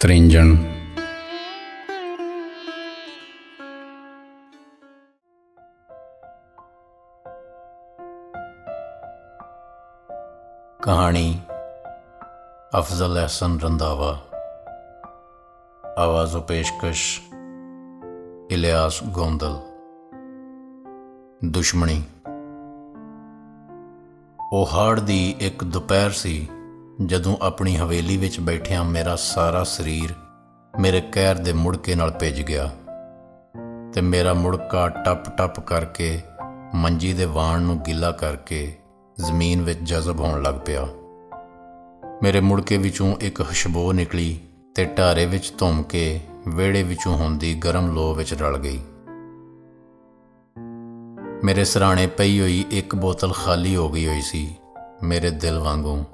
ਤ੍ਰਿੰਜਣ। ਕਹਾਣੀ ਅਫਜ਼ਲ ਅਹਿਸਨ ਰੰਦਾਵਾ ਆਵਾਜ਼ و ਪੇਸ਼ਕਸ਼, ਇਲਿਆਸ ਗੋਂਦਲ। ਦੁਸ਼ਮਣੀ। ਉਹ ਹਾੜ ਦੀ ਇੱਕ ਦੁਪਹਿਰ ਸੀ। ਜਦੋਂ ਆਪਣੀ ਹਵੇਲੀ ਵਿੱਚ ਬੈਠਿਆਂ ਮੇਰਾ ਸਾਰਾ ਸਰੀਰ ਮੇਰੇ ਕਹਿਰ ਦੇ ਮੁੜਕੇ ਨਾਲ ਭਿੱਜ ਗਿਆ ਤੇ ਮੇਰਾ ਮੁੜਕਾ ਟੱਪ-ਟੱਪ ਕਰਕੇ ਮੰਜੀ ਦੇ ਵਾਣ ਨੂੰ ਗਿੱਲਾ ਕਰਕੇ ਜ਼ਮੀਨ ਵਿੱਚ ਜਜ਼ਬ ਹੋਣ ਲੱਗ ਪਿਆ। ਮੇਰੇ ਮੁੜਕੇ ਵਿੱਚੋਂ ਇੱਕ ਖੁਸ਼ਬੂ ਨਿਕਲੀ ਤੇ ਢਾਰੇ ਵਿੱਚ ਧੁੰਮ ਕੇ ਵਿਹੜੇ ਵਿੱਚੋਂ ਹੁੰਦੀ ਗਰਮ ਲੋ ਵਿੱਚ ਰਲ ਗਈ। ਮੇਰੇ ਸਰਾਣੇ ਪਈ ਹੋਈ ਇੱਕ ਬੋਤਲ ਖਾਲੀ ਹੋ ਗਈ ਹੋਈ ਸੀ ਮੇਰੇ ਦਿਲ ਵਾਂਗੂ।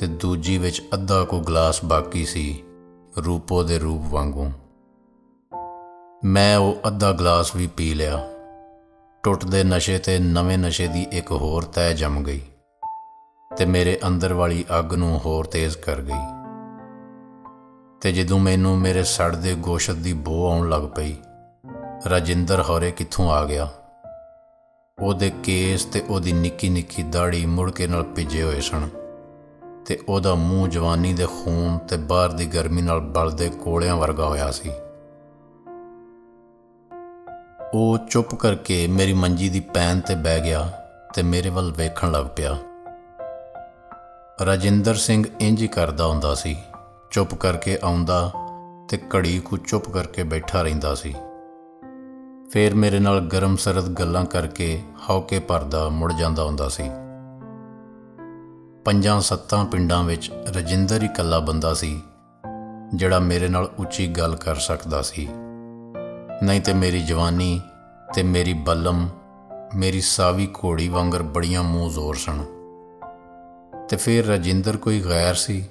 ਤੇ ਦੂਜੀ ਵਿੱਚ ਅੱਧਾ ਕੋ ਗਲਾਸ ਬਾਕੀ ਸੀ, ਰੂਪੋ ਦੇ ਰੂਪ ਵਾਂਗੂ। ਮੈਂ ਉਹ ਅੱਧਾ ਗਲਾਸ ਵੀ ਪੀ ਲਿਆ। ਟੁੱਟਦੇ ਨਸ਼ੇ ਤੇ ਨਵੇਂ ਨਸ਼ੇ ਦੀ ਇੱਕ ਹੋਰ ਤੈ ਜੰਮ ਗਈ ਤੇ ਮੇਰੇ ਅੰਦਰ ਵਾਲੀ ਅੱਗ ਨੂੰ ਹੋਰ ਤੇਜ਼ ਕਰ ਗਈ। ਤੇ ਜਦੋਂ ਮੈਨੂੰ ਮੇਰੇ ਸੜਦੇ ਗੋਸ਼ਤ ਦੀ ਬੋ ਆਉਣ ਲੱਗ ਪਈ, ਰਾਜਿੰਦਰ ਹੌਰੇ ਕਿੱਥੋਂ ਆ ਗਿਆ? ਉਹਦੇ ਕੇਸ ਤੇ ਉਹਦੀ ਨਿੱਕੀ ਨਿੱਕੀ ਦਾੜੀ ਮੁੜ ਕੇ ਨਾਲ ਭਿੱਜੇ ਹੋਏ ਸਨ। ਤੇ ਉਹਦਾ ਮੂੰਹ ਜਵਾਨੀ ਦੇ ਖੂਨ ਤੇ ਬਾਹਰ ਦੀ ਗਰਮੀ ਨਾਲ ਬਲਦੇ ਕੋਲਿਆਂ ਵਰਗਾ ਹੋਇਆ ਸੀ। ਉਹ ਚੁੱਪ ਕਰਕੇ ਮੇਰੀ ਮੰਜੀ ਦੀ ਪੈਨ ਤੇ ਬਹਿ ਗਿਆ ਤੇ ਮੇਰੇ ਵੱਲ ਵੇਖਣ ਲੱਗ ਪਿਆ। ਰਾਜਿੰਦਰ ਸਿੰਘ ਇੰਜ ਹੀ ਕਰਦਾ ਹੁੰਦਾ ਸੀ, ਚੁੱਪ ਕਰਕੇ ਆਉਂਦਾ ਤੇ ਘੜੀ ਕੁ ਚੁੱਪ ਕਰਕੇ ਬੈਠਾ ਰਹਿੰਦਾ ਸੀ। ਫੇਰ ਮੇਰੇ ਨਾਲ ਗਰਮ ਸਰਦ ਗੱਲਾਂ ਕਰਕੇ ਹੌਕੇ ਭਰਦਾ ਮੁੜ ਜਾਂਦਾ ਹੁੰਦਾ ਸੀ। ਪੰਜਾਂ ਸੱਤਾਂ ਪਿੰਡਾਂ ਵਿੱਚ ਰਜਿੰਦਰ ਹੀ ਇਕੱਲਾ ਬੰਦਾ ਸੀ, ਜਿਹੜਾ ਮੇਰੇ ਨਾਲ ਉੱਚੀ ਗੱਲ ਕਰ ਸਕਦਾ ਸੀ। ਨਹੀਂ ਤੇ ਮੇਰੀ ਜਵਾਨੀ ਤੇ ਮੇਰੀ ਬਲਮ, ਮੇਰੀ ਸਾਵੀ ਘੋੜੀ ਵਾਂਗਰ ਬੜੀਆਂ ਮੂੰਹ ਜ਼ੋਰ ਸਨ। ਤੇ ਫਿਰ ਰਜਿੰਦਰ ਕੋਈ ਗੈਰ ਸੀ,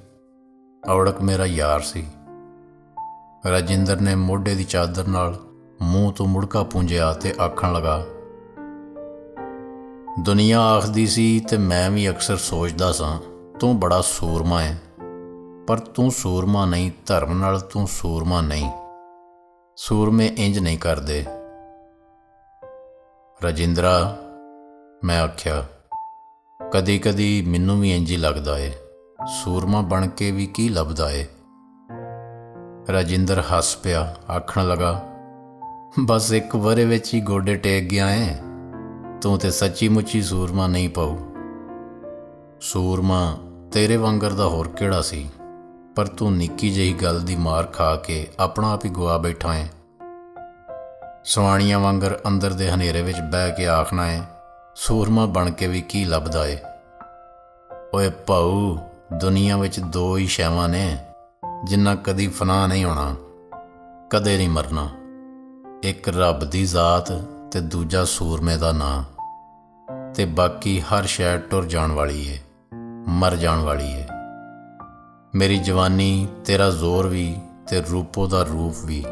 ਔੜਕ ਮੇਰਾ ਯਾਰ ਸੀ। ਰਜਿੰਦਰ ਨੇ ਮੋਢੇ ਦੀ ਚਾਦਰ ਨਾਲ ਮੂੰਹ ਤੋਂ ਮੁੜਕਾ ਪੂੰਝਿਆ ਤੇ ਆਖਣ ਲੱਗਾ ਦੁਨੀਆ ਆਖਦੀ ਸੀ, ਤੇ ਮੈਂ ਵੀ ਅਕਸਰ ਸੋਚਦਾ ਸਾਂ, ਤੂੰ ਬੜਾ ਸੂਰਮਾ ਹੈ ਪਰ ਤੂੰ ਸੂਰਮਾ ਨਹੀਂ, ਧਰਮ ਨਾਲ ਤੂੰ ਸੂਰਮਾ ਨਹੀਂ। ਸੂਰਮੇ ਇੰਜ ਨਹੀਂ ਕਰਦੇ। ਰਜਿੰਦਰਾ, ਮੈਂ ਆਖਿਆ ਕਦੀ ਕਦੀ ਮੈਨੂੰ ਵੀ ਇੰਜ ਹੀ ਲੱਗਦਾ ਏ। ਸੂਰਮਾ ਬਣ ਕੇ ਵੀ ਕੀ ਲੱਭਦਾ ਏ? ਰਾਜਿੰਦਰ ਹੱਸ ਪਿਆ, ਆਖਣ ਲਗਾ, ਬਸ ਇੱਕ ਵਰੇ ਵਿੱਚ ਹੀ ਗੋਡੇ ਟੇਕ ਗਿਆ ਏ। ਤੂੰ ਤੇ ਸੱਚੀ ਮੁੱਚੀ ਸੂਰਮਾ ਨਹੀਂ ਪਾਉ ਸੂਰਮਾ ਤੇਰੇ ਵਾਂਗਰ ਦਾ ਹੋਰ ਕਿਹੜਾ ਸੀ? ਪਰ ਤੂੰ ਨਿੱਕੀ ਜਿਹੀ ਗੱਲ ਦੀ ਮਾਰ ਖਾ ਕੇ ਆਪਣਾ ਆਪ ਹੀ ਗਵਾ ਬੈਠਾ ਏ ਸਵਾਣੀਆਂ ਵਾਂਗਰ ਅੰਦਰ ਦੇ ਹਨੇਰੇ ਵਿੱਚ ਬਹਿ ਕੇ ਆਖਣਾ ਏ ਸੂਰਮਾ ਬਣ ਕੇ ਵੀ ਕੀ ਲੱਭਦਾ ਏ? ਓਏ ਭਾਊ, ਦੁਨੀਆ ਵਿੱਚ ਦੋ ਹੀ ਸ਼ੈਵਾਂ ਨੇ, ਜਿੰਨਾ ਕਦੀ ਫਨਾ ਨਹੀਂ ਹੋਣਾ, ਕਦੇ ਨਹੀਂ ਮਰਨਾ। ਇੱਕ ਰੱਬ ਦੀ ਜ਼ਾਤ ਤੇ ਦੂਜਾ ਸੂਰਮੇ ਦਾ ਨਾਂ ਤੇ ਬਾਕੀ ਹਰ ਸ਼ੈ ਟੁਰ ਜਾਣ ਵਾਲੀ ਏ, ਮਰ ਜਾਣ ਵਾਲੀ ਏ। ਮੇਰੀ ਜਵਾਨੀ ਤੇਰਾ ਜ਼ੋਰ ਵੀ ਤੇ ਰੂਪੋ ਦਾ ਰੂਪ ਵੀ।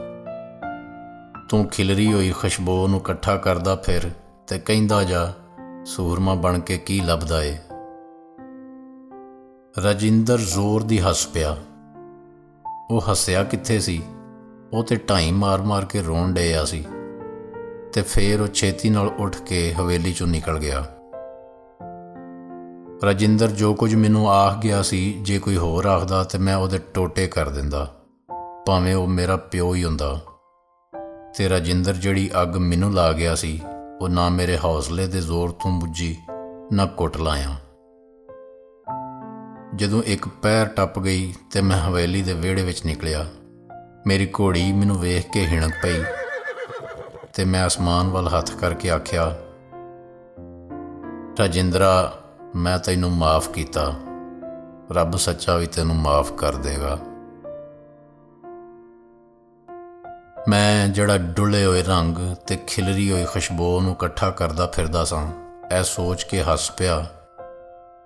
ਤੂੰ ਖਿਲਰੀ ਹੋਈ ਖੁਸ਼ਬੂ ਨੂੰ ਇਕੱਠਾ ਕਰਦਾ ਫਿਰ ਤੇ ਕਹਿੰਦਾ ਜਾ, ਸੂਰਮਾ ਬਣ ਕੇ ਕੀ ਲੱਭਦਾ ਏ। ਰਾਜਿੰਦਰ ਜ਼ੋਰ ਦੀ ਹੱਸ ਪਿਆ। ਉਹ ਹੱਸਿਆ ਕਿੱਥੇ ਸੀ? ਉਹ ਤੇ ਢਾਈ ਮਾਰ-ਮਾਰ ਕੇ ਰੋਣ ਡਿਆ ਸੀ। ਤੇ ਫੇਰ ਉਹ ਛੇਤੀ ਨਾਲ ਉੱਠ ਕੇ ਹਵੇਲੀ ਚੋਂ ਨਿਕਲ ਗਿਆ। ਰਾਜਿੰਦਰ ਜੋ ਕੁਝ ਮੈਨੂੰ ਆਖ ਗਿਆ ਸੀ, ਜੇ ਕੋਈ ਹੋਰ ਆਖਦਾ ਤੇ ਮੈਂ ਉਹਦੇ ਟੋਟੇ ਕਰ ਦਿੰਦਾ। ਭਾਵੇਂ ਉਹ ਮੇਰਾ ਪਿਓ ਹੀ ਹੁੰਦਾ। ਤੇ ਰਾਜਿੰਦਰ ਜਿਹੜੀ ਅੱਗ ਮੈਨੂੰ ਲਾ ਗਿਆ ਸੀ, ਉਹ ਨਾ ਮੇਰੇ ਹੌਸਲੇ ਦੇ ਜ਼ੋਰ ਤੋਂ ਬੁੱਝੀ ਨਾ ਕੁੱਟ ਲਾਇਆ। ਜਦੋਂ ਇੱਕ ਪੈਰ ਟੱਪ ਗਈ ਤੇ ਮੈਂ ਹਵੇਲੀ ਦੇ ਵਿਹੜੇ ਵਿੱਚ ਨਿਕਲਿਆ। ਮੇਰੀ ਘੋੜੀ ਮੈਨੂੰ ਵੇਖ ਕੇ ਹਿਣਕ ਪਈ। ਤੇ ਮੈਂ ਅਸਮਾਨ ਵੱਲ ਹੱਥ ਕਰਕੇ ਆਖਿਆ, ਰਾਜਿੰਦਰਾ, ਮੈਂ ਤੈਨੂੰ ਮਾਫ ਕੀਤਾ। ਰੱਬ ਸੱਚਾ ਵੀ ਤੈਨੂੰ ਮਾਫ ਕਰ ਦੇਗਾ। ਮੈਂ ਜਿਹੜਾ ਡੁੱਲੇ ਹੋਏ ਰੰਗ ਤੇ ਖਿਲਰੀ ਹੋਈ ਖੁਸ਼ਬੂ ਨੂੰ ਇਕੱਠਾ ਕਰਦਾ ਫਿਰਦਾ ਸਾਂ, ਇਹ ਸੋਚ ਕੇ ਹੱਸ ਪਿਆ,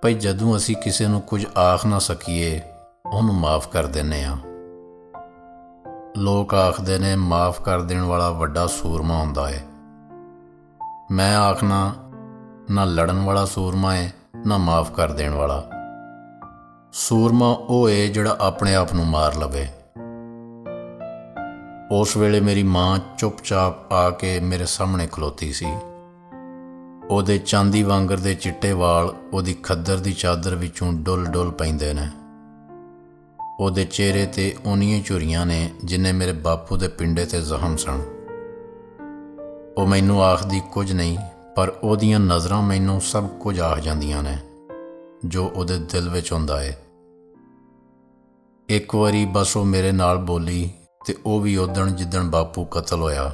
ਭਈ ਜਦੋਂ ਅਸੀਂ ਕਿਸੇ ਨੂੰ ਕੁਝ ਆਖ ਨਾ ਸਕੀਏ, ਉਹਨੂੰ ਮਾਫ ਕਰ ਦਿੰਨੇ ਆ ਲੋਕ ਆਖਦੇ ਨੇ, ਮਾਫ ਕਰ ਦੇਣ ਵਾਲਾ ਵੱਡਾ ਸੂਰਮਾ ਹੁੰਦਾ ਹੈ ਮੈਂ ਆਖਣਾ, ਨਾ ਲੜਨ ਵਾਲਾ ਸੂਰਮਾ ਹੈ ਨਾ ਮਾਫ ਕਰ ਦੇਣ ਵਾਲਾ। ਸੂਰਮਾ ਉਹ ਏ ਜਿਹੜਾ ਆਪਣੇ ਆਪ ਨੂੰ ਮਾਰ ਲਵੇ। ਉਸ ਵੇਲੇ ਮੇਰੀ ਮਾਂ ਚੁੱਪਚਾਪ ਆ ਕੇ ਮੇਰੇ ਸਾਹਮਣੇ ਖਲੋਤੀ ਸੀ। ਉਹਦੇ ਚਾਂਦੀ ਵਾਂਗਰ ਦੇ ਚਿੱਟੇ ਵਾਲ ਉਹਦੀ ਖੱਦਰ ਦੀ ਚਾਦਰ ਵਿੱਚੋਂ ਡੁੱਲ-ਡੁੱਲ ਪੈਂਦੇ ਨੇ। ਉਹਦੇ ਚਿਹਰੇ ਤੇ ਉਨੀਆਂ ਝੁਰੀਆਂ ਨੇ ਜਿੰਨੇ ਮੇਰੇ ਬਾਪੂ ਦੇ ਪਿੰਡੇ ਤੇ ਜ਼ਖਮ ਸਨ। ਉਹ ਮੈਨੂੰ ਆਖਦੀ ਕੁਝ ਨਹੀਂ, ਪਰ ਉਹਦੀਆਂ ਨਜ਼ਰਾਂ ਮੈਨੂੰ ਸਭ ਕੁਝ ਆਖ ਜਾਂਦੀਆਂ ਨੇ, ਜੋ ਉਹਦੇ ਦਿਲ ਵਿੱਚ ਹੁੰਦਾ ਏ। ਇੱਕ ਵਾਰੀ ਬਸ ਉਹ ਮੇਰੇ ਨਾਲ ਬੋਲੀ ਤੇ ਉਹ ਵੀ ਉਦਣ ਜਿੱਦਣ ਬਾਪੂ ਕਤਲ ਹੋਇਆ।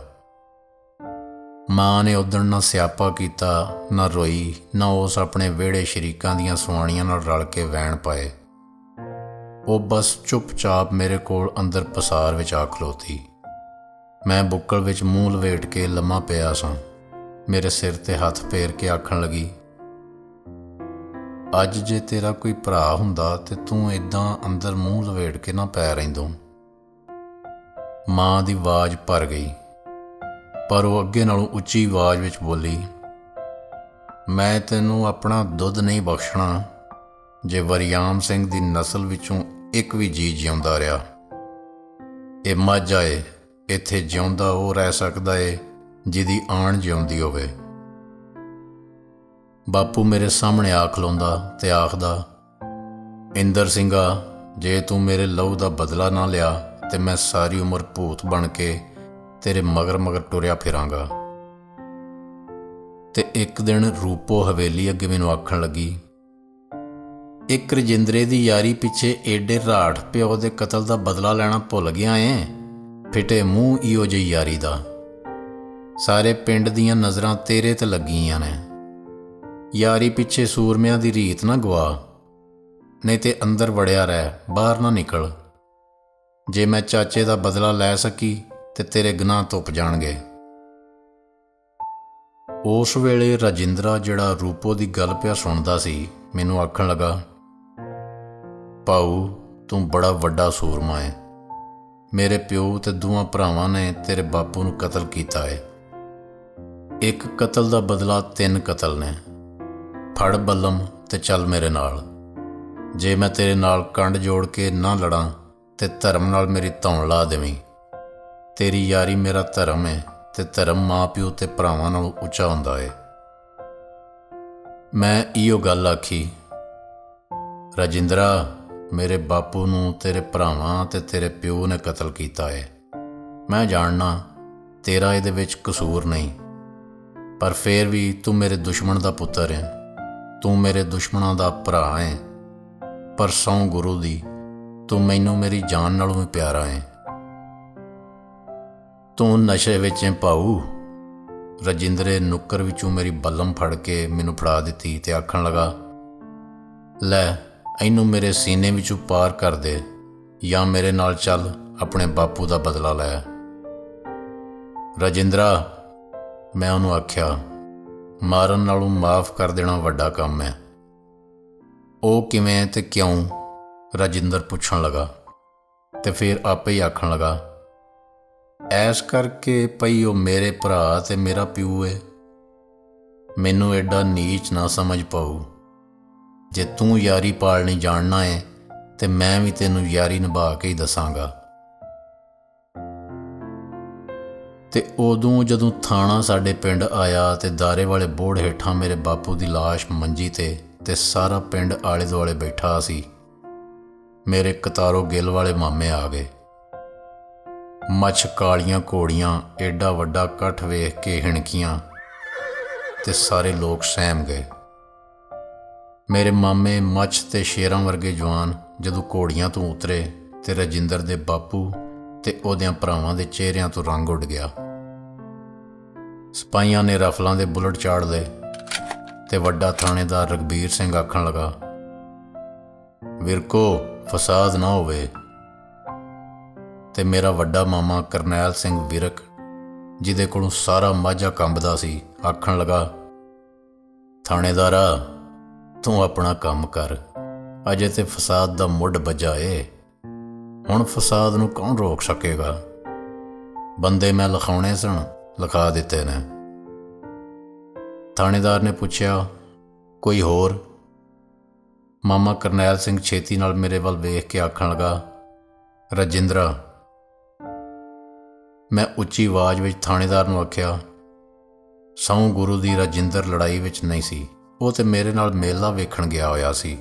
ਮਾਂ ਨੇ ਉਦਣ ਨਾ ਸਿਆਪਾ ਕੀਤਾ, ਨਾ ਰੋਈ, ਨਾ ਉਸ ਆਪਣੇ ਵਿਹੜੇ ਸ਼ਰੀਕਾਂ ਦੀਆਂ ਸੁਆਣੀਆਂ ਨਾਲ ਰਲ ਕੇ ਵੈਣ ਪਾਏ। ਉਹ ਬਸ ਚੁੱਪਚਾਪ ਮੇਰੇ ਕੋਲ ਅੰਦਰ ਪਸਾਰ ਵਿੱਚ ਆ ਖਲੋਤੀ। ਮੈਂ ਬੁੱਕਲ ਵਿੱਚ ਮੂੰਹ ਲਵੇਟ ਕੇ ਲੰਮਾ ਪਿਆ ਸਾਂ। ਮੇਰੇ ਸਿਰ ਤੇ ਹੱਥ ਫੇਰ ਕੇ ਆਖਣ ਲੱਗੀ, ਅੱਜ ਜੇ ਤੇਰਾ ਕੋਈ ਭਰਾ ਹੁੰਦਾ ਤੇ ਤੂੰ ਇਦਾਂ ਅੰਦਰ ਮੂੰਹ ਲਵੇਟ ਕੇ ਨਾ ਪੈ ਰਹਿੰਦੋਂ। ਮਾਂ ਦੀ ਆਵਾਜ਼ ਭਰ ਗਈ, ਪਰ ਉਹ ਅੱਗੇ ਨਾਲੋਂ ਉੱਚੀ ਆਵਾਜ਼ ਵਿੱਚ ਬੋਲੀ, ਮੈਂ ਤੈਨੂੰ ਆਪਣਾ ਦੁੱਧ ਨਹੀਂ ਬਖਸ਼ਣਾ। ਜੇ ਵਰਿਆਮ ਸਿੰਘ ਦੀ ਨਸਲ ਵਿੱਚੋਂ ਇੱਕ ਵੀ ਜੀ ਜਿਉਂਦਾ ਰਿਹਾ। ਇਹ ਮੱਝ ਆਏ, ਇੱਥੇ ਜਿਉਂਦਾ ਉਹ ਰਹਿ ਸਕਦਾ ਏ, ਜਿਹਦੀ ਆਣ ਜਿਉਂਦੀ ਹੋਵੇ। ਬਾਪੂ ਮੇਰੇ ਸਾਹਮਣੇ ਆ ਖਲੋਂਦਾ ਤੇ ਆਖਦਾ, ਇੰਦਰ ਸਿੰਘਾ, ਜੇ ਤੂੰ ਮੇਰੇ ਲਹੂ ਦਾ ਬਦਲਾ ਨਾ ਲਿਆ ਤੇ ਮੈਂ ਸਾਰੀ ਉਮਰ ਭੂਤ ਬਣ ਕੇ ਤੇਰੇ ਮਗਰ ਮਗਰ ਟੁਰਿਆ ਫਿਰਾਂਗਾ। ਤੇ ਇੱਕ ਦਿਨ ਰੂਪੋ ਹਵੇਲੀ ਅੱਗੇ ਮੈਨੂੰ ਆਖਣ ਲੱਗੀ ਇੱਕ ਰਜਿੰਦਰੇ ਦੀ ਯਾਰੀ ਪਿੱਛੇ ਏਡੇ ਰਾਠ ਪਿਓ ਦੇ ਕਤਲ ਦਾ ਬਦਲਾ ਲੈਣਾ ਭੁੱਲ ਗਿਆ ਏ। ਫਿਟੇ ਮੂੰਹ ਈਓ ਜਿਹੀ ਯਾਰੀ ਦਾ। ਸਾਰੇ ਪਿੰਡ ਦੀਆਂ ਨਜ਼ਰਾਂ ਤੇਰੇ ਤੇ ਲੱਗੀਆਂ ਨੇ। ਯਾਰੀ ਪਿੱਛੇ ਸੂਰਮਿਆਂ ਦੀ ਰੀਤ ਨਾ ਗਵਾ। ਨਹੀਂ ਤੇ ਅੰਦਰ ਵੜਿਆ ਰਹਿ, ਬਾਹਰ ਨਾ ਨਿਕਲ। ਜੇ ਮੈਂ ਚਾਚੇ ਦਾ ਬਦਲਾ ਲੈ ਸਕੀ ਤੇ ਤੇਰੇ ਗੁਨਾਹ ਧੁੱਪ ਜਾਣਗੇ। ਉਸ ਵੇਲੇ ਰਾਜਿੰਦਰਾ ਜਿਹੜਾ ਰੂਪੋ ਦੀ ਗੱਲ ਪਿਆ ਸੁਣਦਾ ਸੀ, ਮੈਨੂੰ ਆਖਣ ਲੱਗਾ ਪਾਉ, ਤੂੰ ਬੜਾ ਵੱਡਾ ਸੂਰਮਾ ਹੈ ਮੇਰੇ ਪਿਓ ਤੇ ਦੋਵਾਂ ਭਰਾਵਾਂ ਨੇ ਤੇਰੇ ਬਾਪੂ ਨੂੰ ਕਤਲ ਕੀਤਾ ਹੈ ਇੱਕ ਕਤਲ ਦਾ ਬਦਲਾ ਤਿੰਨ ਕਤਲ ਨੇ। ਫੜ ਬੱਲਮ ਤੇ ਚੱਲ ਮੇਰੇ ਨਾਲ। ਜੇ ਮੈਂ ਤੇਰੇ ਨਾਲ ਕੰਡ ਜੋੜ ਕੇ ਨਾ ਲੜਾਂ, ਤੇ ਧਰਮ ਨਾਲ ਮੇਰੀ ਧੌਣ ਲਾ ਦੇਵੀਂ। ਤੇਰੀ ਯਾਰੀ ਮੇਰਾ ਧਰਮ ਹੈ ਤੇ ਧਰਮ ਮਾਪਿਓ ਤੇ ਭਰਾਵਾਂ ਨਾਲੋਂ ਉੱਚਾ ਹੁੰਦਾ ਹੈ ਮੈਂ ਇਹੋ ਗੱਲ ਆਖੀ, ਰਾਜਿੰਦਰਾ ਮੇਰੇ ਬਾਪੂ ਨੂੰ, ਤੇਰੇ ਭਰਾਵਾਂ ਤੇ ਤੇਰੇ ਪਿਓ ਨੇ ਕਤਲ ਕੀਤਾ ਹੈ ਮੈਂ ਜਾਣਨਾ, ਤੇਰਾ ਇਹਦੇ ਵਿੱਚ ਕਸੂਰ ਨਹੀਂ। ਪਰ ਫੇਰ ਵੀ ਤੂੰ ਮੇਰੇ ਦੁਸ਼ਮਣ ਦਾ ਪੁੱਤਰ ਹੈ ਤੂੰ ਮੇਰੇ ਦੁਸ਼ਮਣਾਂ ਦਾ ਭਰਾ ਹੈ ਪਰ ਸੌ ਗੁਰੂ ਦੀ, ਤੂੰ ਮੈਨੂੰ ਮੇਰੀ ਜਾਨ ਨਾਲੋਂ ਵੀ ਪਿਆਰਾ ਹੈ ਤੂੰ ਨਸ਼ੇ ਵਿੱਚ ਹੈ ਪਾਉ ਰਜਿੰਦਰੇ ਨੁੱਕਰ ਵਿੱਚੋਂ ਮੇਰੀ ਬੱਲਮ ਫੜ ਕੇ ਮੈਨੂੰ ਫੜਾ ਦਿੱਤੀ ਤੇ ਆਖਣ ਲਗਾ, ਲੈ ਇਹਨੂੰ ਮੇਰੇ ਸੀਨੇ ਵਿੱਚੋਂ ਪਾਰ ਕਰ ਦੇ ਜਾਂ ਮੇਰੇ ਨਾਲ ਚੱਲ ਆਪਣੇ ਬਾਪੂ ਦਾ ਬਦਲਾ ਲੈ। ਰਜਿੰਦਰਾ, ਮੈਂ ਉਹਨੂੰ ਆਖਿਆ, ਮਾਰਨ ਨਾਲੋਂ ਮਾਫ ਕਰ ਦੇਣਾ ਵੱਡਾ ਕੰਮ ਹੈ। ਉਹ ਕਿਵੇਂ ਤੇ ਕਿਉਂ? ਰਜਿੰਦਰ ਪੁੱਛਣ ਲੱਗਾ ਤੇ ਫਿਰ ਆਪੇ ਹੀ ਆਖਣ ਲਗਾ, ਐਸ ਕਰਕੇ ਪਈ ਉਹ ਮੇਰੇ ਭਰਾ ਤੇ ਮੇਰਾ ਪਿਓ ਏ। ਮੈਨੂੰ ਐਡਾ ਨੀਚ ਨਾ ਸਮਝ ਪਾਉ ਜੇ ਤੂੰ ਯਾਰੀ ਪਾਲਣੀ ਜਾਣਨਾ ਏ, ਤੇ ਮੈਂ ਵੀ ਤੈਨੂੰ ਯਾਰੀ ਨਿਭਾ ਕੇ ਹੀ ਦੱਸਾਂਗਾ। ਤੇ ਉਦੋਂ ਜਦੋਂ ਥਾਣਾ ਸਾਡੇ ਪਿੰਡ ਆਇਆ ਤੇ ਦਾਰੇ ਵਾਲੇ ਬੋੜ ਹੇਠਾਂ ਮੇਰੇ ਬਾਪੂ ਦੀ ਲਾਸ਼ ਮੰਜੀ ਤੇ ਤੇ ਸਾਰਾ ਪਿੰਡ ਆਲੇ ਦੁਆਲੇ ਬੈਠਾ ਸੀ, ਮੇਰੇ ਕਤਾਰੋ ਗਿੱਲ ਵਾਲੇ ਮਾਮੇ ਆ ਗਏ। ਮੱਛ ਕਾਲੀਆਂ ਘੋੜੀਆਂ, ਏਡਾ ਵੱਡਾ ਇਕੱਠ ਵੇਖ ਕੇ ਹਿਣਕੀਆਂ ਤੇ ਸਾਰੇ ਲੋਕ ਸਹਿਮ ਗਏ। ਮੇਰੇ ਮਾਮੇ ਮੱਛ ਤੇ ਸ਼ੇਰਾਂ ਵਰਗੇ ਜਵਾਨ ਜਦੋਂ ਘੋੜੀਆਂ ਤੋਂ ਉਤਰੇ ਤੇ ਰਜਿੰਦਰ ਦੇ ਬਾਪੂ ਤੇ ਉਹਦਿਆਂ ਭਰਾਵਾਂ ਦੇ ਚਿਹਰਿਆਂ ਤੋਂ ਰੰਗ ਉੱਡ ਗਿਆ। ਸਿਪਾਹੀਆਂ ਨੇ ਰਫਲਾਂ ਦੇ ਬੁਲਟ ਚਾੜ ਲਏ ਤੇ ਵੱਡਾ ਥਾਣੇਦਾਰ ਰਗਬੀਰ ਸਿੰਘ ਆਖਣ ਲੱਗਾ, ਵਿਰਕੋ, ਫਸਾਦ ਨਾ ਹੋਵੇ। ਤੇ ਮੇਰਾ ਵੱਡਾ ਮਾਮਾ ਕਰਨੈਲ ਸਿੰਘ ਵਿਰਕ, ਜਿਹਦੇ ਕੋਲੋਂ ਸਾਰਾ ਮਾਝਾ ਕੰਬਦਾ ਸੀ, ਆਖਣ ਲੱਗਾ, ਥਾਣੇਦਾਰਾ ਤੂੰ ਆਪਣਾ ਕੰਮ ਕਰ। ਅਜੇ ਤੇ ਫਸਾਦ ਦਾ ਮੁੱਢ ਵੱਜਾ ਏ। ਹੁਣ ਫਸਾਦ ਨੂੰ ਕੌਣ ਰੋਕ ਸਕੇਗਾ? ਬੰਦੇ ਮੈਂ ਲਿਖਾਉਣੇ ਸਨ, ਲਿਖਾ ਦਿੱਤੇ ਨੇ। ਥਾਣੇਦਾਰ ਨੇ ਪੁੱਛਿਆ, ਕੋਈ ਹੋਰ? ਮਾਮਾ ਕਰਨੈਲ ਸਿੰਘ ਛੇਤੀ ਨਾਲ ਮੇਰੇ ਵੱਲ ਵੇਖ ਕੇ ਆਖਣ ਲਗਾ, ਰਜਿੰਦਰਾ। ਮੈਂ ਉੱਚੀ ਆਵਾਜ਼ ਵਿੱਚ ਥਾਣੇਦਾਰ ਨੂੰ ਆਖਿਆ, ਸਹੁੰ ਗੁਰੂ ਦੀ ਰਾਜਿੰਦਰ ਲੜਾਈ ਵਿੱਚ ਨਹੀਂ ਸੀ। ਉਹ ਤੇ ਮੇਰੇ ਨਾਲ ਮੇਲਾ ਵੇਖਣ ਗਿਆ ਹੋਇਆ ਸੀ।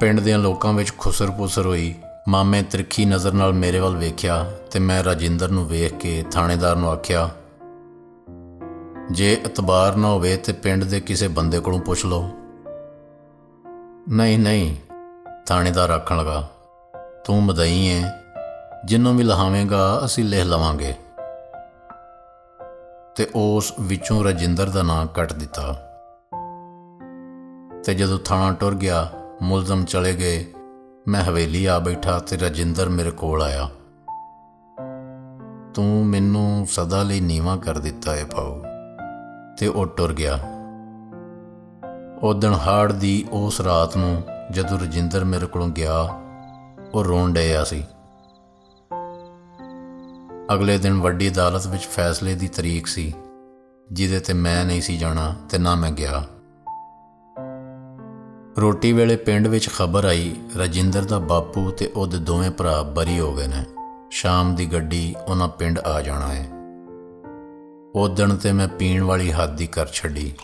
ਪਿੰਡ ਦੇ ਲੋਕਾਂ ਵਿੱਚ ਖੁਸਰ-ਪੁਸਰ ਹੋਈ। ਮਾਮੇ ਤਿਰਖੀ ਨਜ਼ਰ ਨਾਲ ਮੇਰੇ ਵੱਲ ਵੇਖਿਆ ਤੇ ਮੈਂ ਰਾਜਿੰਦਰ ਨੂੰ ਵੇਖ ਕੇ ਥਾਣੇਦਾਰ ਨੂੰ ਆਖਿਆ, ਜੇ ਇਤਬਾਰ ਨਾ ਹੋਵੇ ਤੇ ਪਿੰਡ ਦੇ ਕਿਸੇ ਬੰਦੇ ਕੋਲੋਂ ਪੁੱਛ ਲਓ। ਨਹੀਂ ਨਹੀਂ, ਥਾਣੇਦਾਰ ਆਖਣ ਲਗਾ, ਤੂੰ ਮਦਈ ਏ। ਜਿੰਨੂੰ ਵੀ ਲਹਾਵੇਂਗਾ, ਅਸੀਂ ਲਿਖ ਲਵਾਂਗੇ। ਤੇ ਉਸ ਵਿੱਚੋਂ ਰਜਿੰਦਰ ਦਾ ਨਾਂ ਕੱਟ ਦਿੱਤਾ। ਤੇ ਜਦੋਂ ਥਾਣਾ ਟੁਰ ਗਿਆ, ਮੁਲਜ਼ਮ ਚਲੇ ਗਏ। ਮੈਂ ਹਵੇਲੀ ਆ ਬੈਠਾ ਤੇ ਰਜਿੰਦਰ ਮੇਰੇ ਕੋਲ ਆਇਆ। ਤੂੰ ਮੈਨੂੰ ਸਦਾ ਲਈ ਨੀਵਾ ਕਰ ਦਿੱਤਾ ਏ ਪਾਉ ਤੇ ਉਹ ਟੁਰ ਗਿਆ। ਉਹ ਦਿਨ ਹਾੜ ਦੀ ਉਸ ਰਾਤ ਨੂੰ ਜਦੋਂ ਰਜਿੰਦਰ ਮੇਰੇ ਕੋਲੋਂ ਗਿਆ, ਉਹ ਰੋਣ ਡਿਆ ਸੀ। ਅਗਲੇ ਦਿਨ ਵੱਡੀ ਅਦਾਲਤ ਵਿੱਚ ਫੈਸਲੇ ਦੀ ਤਰੀਕ ਸੀ, ਜਿਹਦੇ ਤੇ ਮੈਂ ਨਹੀਂ ਸੀ ਜਾਣਾ ਤੇ ਨਾ ਮੈਂ ਗਿਆ। ਰੋਟੀ ਵੇਲੇ ਪਿੰਡ ਵਿੱਚ ਖਬਰ ਆਈ, ਰਜਿੰਦਰ ਦਾ ਬਾਪੂ ਤੇ ਉਹਦੇ ਦੋਵੇਂ ਭਰਾ ਬਰੀ ਹੋ ਗਏ ਨੇ। ਸ਼ਾਮ ਦੀ ਗੱਡੀ ਉਹਨਾਂ ਪਿੰਡ ਆ ਜਾਣਾ ਹੈ। ਉਹ ਦਿਨ ਤੇ ਮੈਂ ਪੀਣ ਵਾਲੀ ਹੱਦ ਦੀ ਕਰ ਛੱਡੀ।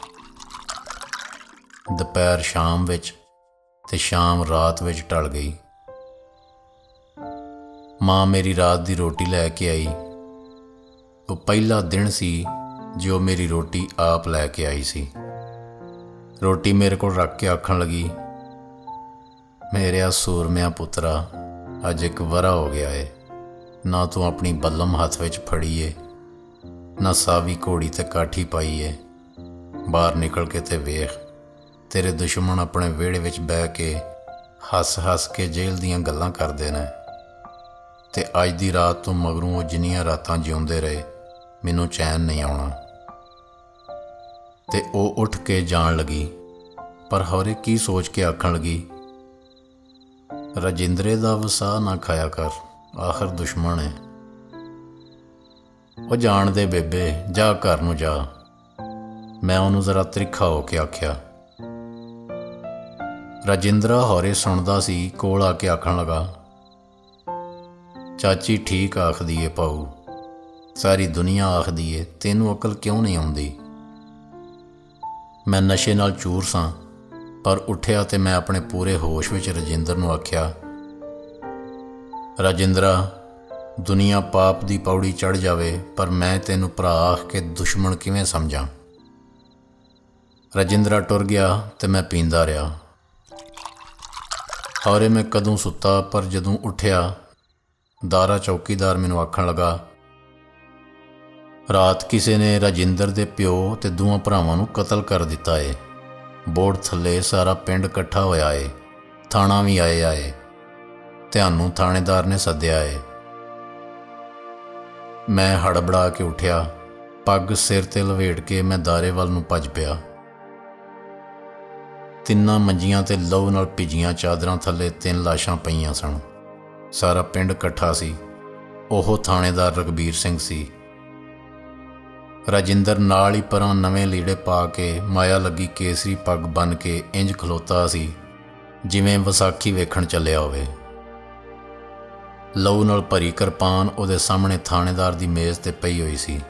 ਦੁਪਹਿਰ ਸ਼ਾਮ ਵਿੱਚ ਤੇ ਸ਼ਾਮ ਰਾਤ ਵਿੱਚ ਟਲ ਗਈ। ਮਾਂ ਮੇਰੀ ਰਾਤ ਦੀ ਰੋਟੀ ਲੈ ਕੇ ਆਈ। ਉਹ ਪਹਿਲਾ ਦਿਨ ਸੀ ਜੋ ਮੇਰੀ ਰੋਟੀ ਆਪ ਲੈ ਕੇ ਆਈ ਸੀ। ਰੋਟੀ ਮੇਰੇ ਕੋਲ ਰੱਖ ਕੇ ਆਖਣ ਲੱਗੀ ਮੇਰਿਆ ਸੂਰਮਿਆ ਪੁੱਤਰਾ, ਅੱਜ ਇੱਕ ਵਰਾ ਹੋ ਗਿਆ ਏ। ਨਾ ਤੂੰ ਆਪਣੀ ਬੱਲਮ ਹੱਥ ਵਿੱਚ ਫੜੀ ਏ, ਨਾ ਸਾਵੀ ਘੋੜੀ ਤੇ ਕਾਠੀ ਪਾਈ ਏ। ਬਾਹਰ ਨਿਕਲ ਕੇ ਤੇ ਵੇਖ, ਤੇਰੇ ਦੁਸ਼ਮਣ ਆਪਣੇ ਵਿਹੜੇ ਵਿੱਚ ਬਹਿ ਕੇ ਹੱਸ-ਹੱਸ ਕੇ ਜੇਲ੍ਹ ਦੀਆਂ ਗੱਲਾਂ ਕਰਦੇ ਨੇ। ਤੇ ਅੱਜ ਦੀ ਰਾਤ ਤੋਂ ਮਗਰੋਂ ਉਹ ਜਿੰਨੀਆਂ ਰਾਤਾਂ ਜਿਉਂਦੇ ਰਹੇ, ਮੈਨੂੰ ਚੈਨ ਨਹੀਂ ਆਉਣਾ। ਤੇ ਉਹ ਉੱਠ ਕੇ ਜਾਣ ਲੱਗੀ। ਪਰ ਹੌਰੇ ਕੀ ਸੋਚ ਕੇ ਆਖਣ ਲੱਗੀ, ਰਜਿੰਦਰੇ ਦਾ ਵਸਾ ਨਾ ਖਾਇਆ ਕਰ, ਆਖਰ ਦੁਸ਼ਮਣ ਹੈ ਉਹ ਜਾਣਦੇ ਬੇਬੇ, ਜਾ ਘਰ ਨੂੰ ਜਾ। ਮੈਂ ਉਹਨੂੰ ਜ਼ਰਾ ਤ੍ਰਿਖਾ ਹੋ ਕੇ ਆਖਿਆ। ਰਜਿੰਦਰਾ ਹੌਰੇ ਸੁਣਦਾ ਸੀ, ਕੋਲ ਆ ਕੇ ਆਖਣ ਲੱਗਾ, ਚਾਚੀ ਠੀਕ ਆਖਦੀ ਏ ਪਾਉ ਸਾਰੀ ਦੁਨੀਆ ਆਖਦੀ ਏ, ਤੈਨੂੰ ਅਕਲ ਕਿਉਂ ਨਹੀਂ ਆਉਂਦੀ? ਮੈਂ ਨਸ਼ੇ ਨਾਲ ਚੂਰ ਸਾਂ, ਪਰ ਉੱਠਿਆ ਤੇ ਮੈਂ ਆਪਣੇ ਪੂਰੇ ਹੋਸ਼ ਵਿੱਚ ਰਜਿੰਦਰ ਨੂੰ ਆਖਿਆ, ਰਜਿੰਦਰਾ, ਦੁਨੀਆ ਪਾਪ ਦੀ ਪੌੜੀ ਚੜ ਜਾਵੇ, ਪਰ ਮੈਂ ਤੈਨੂੰ ਭਰਾ ਆਖ ਕੇ ਦੁਸ਼ਮਣ ਕਿਵੇਂ ਸਮਝਾਂ? ਰਜਿੰਦਰਾ ਟੁਰ ਗਿਆ ਤੇ ਮੈਂ ਪੀਂਦਾ ਰਿਹਾ। ਹੌਰੇ ਮੈਂ ਕਦੋਂ ਸੁੱਤਾ, ਪਰ ਜਦੋਂ ਉੱਠਿਆ, ਦਾਰਾ ਚੌਕੀਦਾਰ ਮੈਨੂੰ ਆਖਣ ਲੱਗਾ ਰਾਤ ਕਿਸੇ ਨੇ ਰਾਜਿੰਦਰ ਦੇ ਪਿਓ ਤੇ ਦੋਵਾਂ ਭਰਾਵਾਂ ਨੂੰ ਕਤਲ ਕਰ ਦਿੱਤਾ ਏ। ਬੋਰਡ ਥੱਲੇ ਸਾਰਾ ਪਿੰਡ ਇਕੱਠਾ ਹੋਇਆ ਏ। ਥਾਣਾ ਵੀ ਆਏ ਆਏ ਧਿਆਨੂੰ ਥਾਣੇਦਾਰ ਨੇ ਸੱਦਿਆ ਏ। ਮੈਂ ਹੜਬੜਾ ਕੇ ਉੱਠਿਆ। ਪੱਗ ਸਿਰ ਤੇ ਲਵੇਟ ਕੇ ਮੈਂ ਦਾਰੇ ਵੱਲ ਨੂੰ ਭੱਜ ਪਿਆ। ਤਿੰਨਾਂ ਮੰਜੀਆਂ ਤੇ ਲਹੂ ਨਾਲ ਭਿੱਜੀਆਂ ਚਾਦਰਾਂ ਥੱਲੇ ਤਿੰਨ ਲਾਸ਼ਾਂ ਪਈਆਂ ਸਨ। ਸਾਰਾ ਪਿੰਡ ਇਕੱਠਾ ਸੀ। ਉਹ ਥਾਣੇਦਾਰ ਰਗਬੀਰ ਸਿੰਘ ਸੀ। ਰਾਜਿੰਦਰ ਨਾਲ ਹੀ ਪਰਾਂ ਨਵੇਂ ਲੀੜੇ ਪਾ ਕੇ ਮਾਇਆ ਲੱਗੀ ਕੇਸਰੀ ਪੱਗ ਬੰਨ ਕੇ ਇੰਜ ਖਲੋਤਾ ਸੀ, ਜਿਵੇਂ ਵਿਸਾਖੀ ਵੇਖਣ ਚੱਲਿਆ ਹੋਵੇ। ਲਹੂ ਨਾਲ ਭਰੀ ਕਿਰਪਾਨ ਉਹਦੇ ਸਾਹਮਣੇ ਥਾਣੇਦਾਰ ਦੀ ਮੇਜ਼ ਤੇ ਪਈ ਹੋਈ ਸੀ।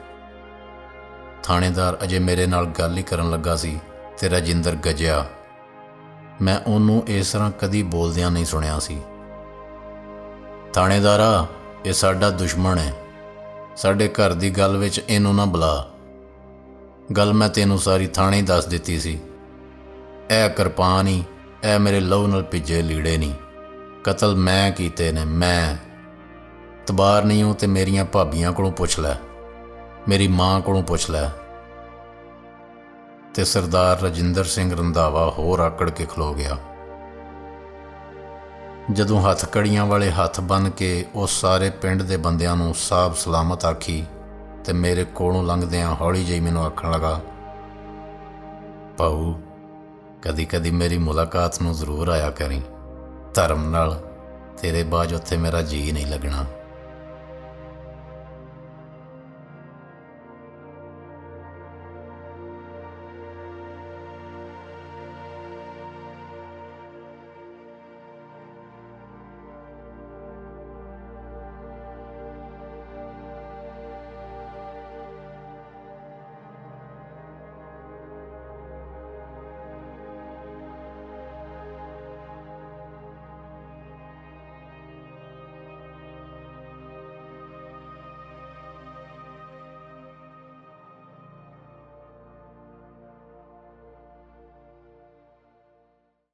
ਥਾਣੇਦਾਰ ਅਜੇ ਮੇਰੇ ਨਾਲ ਗੱਲ ਹੀ ਕਰਨ ਲੱਗਾ ਸੀ ਤੇ ਰਾਜਿੰਦਰ ਗਜਿਆ, ਮੈਂ ਉਹਨੂੰ ਇਸ ਤਰ੍ਹਾਂ ਕਦੀ ਬੋਲਦਿਆਂ ਨਹੀਂ ਸੁਣਿਆ ਸੀ। ਥਾਣੇਦਾਰਾ, ਇਹ ਸਾਡਾ ਦੁਸ਼ਮਣ ਹੈ। ਸਾਡੇ ਘਰ ਦੀ ਗੱਲ ਵਿੱਚ ਇਹਨੂੰ ਨਾ ਬੁਲਾ। ਗੱਲ ਮੈਂ ਤੈਨੂੰ ਸਾਰੀ ਥਾਣੇ ਦੱਸ ਦਿੱਤੀ ਸੀ। ਇਹ ਕਿਰਪਾਨ ਹੀ ਇਹ ਮੇਰੇ ਲਹੂ ਨਾਲ ਭਿੱਜੇ ਲੀੜੇ ਨਹੀਂ ਕਤਲ ਮੈਂ ਕੀਤੇ ਨੇ, ਮੈਂ। ਤਬਾਰ ਨਹੀਂ ਹੂੰ ਤੇ ਮੇਰੀਆਂ ਭਾਬੀਆਂ ਕੋਲੋਂ ਪੁੱਛ ਲੈ। ਮੇਰੀ ਮਾਂ ਕੋਲੋਂ ਪੁੱਛ ਲੈ। ਤੇ ਸਰਦਾਰ ਰਜਿੰਦਰ ਸਿੰਘ ਰੰਧਾਵਾ ਹੋਰ ਆਕੜ ਕੇ ਖਲੋ ਗਿਆ। ਜਦੋਂ ਹੱਥ ਕੜੀਆਂ ਵਾਲੇ ਹੱਥ ਬੰਨ ਕੇ ਉਹ ਸਾਰੇ ਪਿੰਡ ਦੇ ਬੰਦਿਆਂ ਨੂੰ ਸਾਬ ਸਲਾਮਤ ਆਖੀ ਤੇ ਮੇਰੇ ਕੋਲੋਂ ਲੰਘਦਿਆਂ ਹੌਲੀ ਜਿਹੀ ਮੈਨੂੰ ਆਖਣ ਲੱਗਾ ਪਾਉ ਕਦੀ ਕਦੀ ਮੇਰੀ ਮੁਲਾਕਾਤ ਨੂੰ ਜ਼ਰੂਰ ਆਇਆ ਕਰੀ। ਧਰਮ ਨਾਲ ਤੇਰੇ ਬਾਝ ਉੱਥੇ ਮੇਰਾ ਜੀ ਨਹੀਂ ਲੱਗਣਾ।